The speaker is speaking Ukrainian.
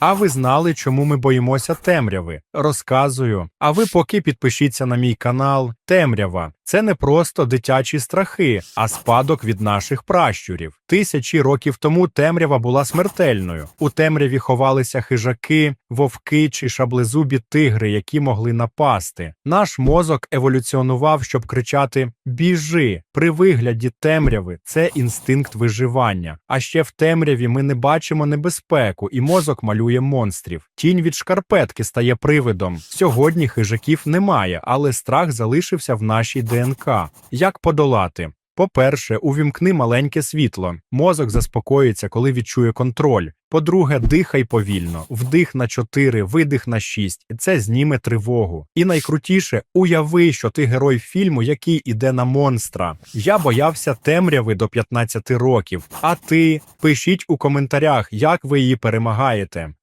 А ви знали, чому ми боїмося темряви? Розказую. А ви поки підпишіться на мій канал Темрява. Це не просто дитячі страхи, а спадок від наших пращурів. Тисячі років тому темрява була смертельною. У темряві ховалися хижаки, вовки чи шаблезубі тигри, які могли напасти. Наш мозок еволюціонував, щоб кричати Біжи! При вигляді темряви це інстинкт виживання. А ще в темряві ми не бачимо небезпеку, і мозок малює монстрів. Тінь від шкарпетки стає привидом. Сьогодні хижаків немає, але страх залишився в нашій ДНК. Як подолати? По-перше, увімкни маленьке світло. Мозок заспокоїться, коли відчує контроль. По-друге, дихай повільно, вдих на 4, видих на 6. Це зніме тривогу. І найкрутіше, уяви, що ти герой фільму, який іде на монстра. Я боявся темряви до 15 років. А ти пишіть у коментарях, як ви її перемагаєте.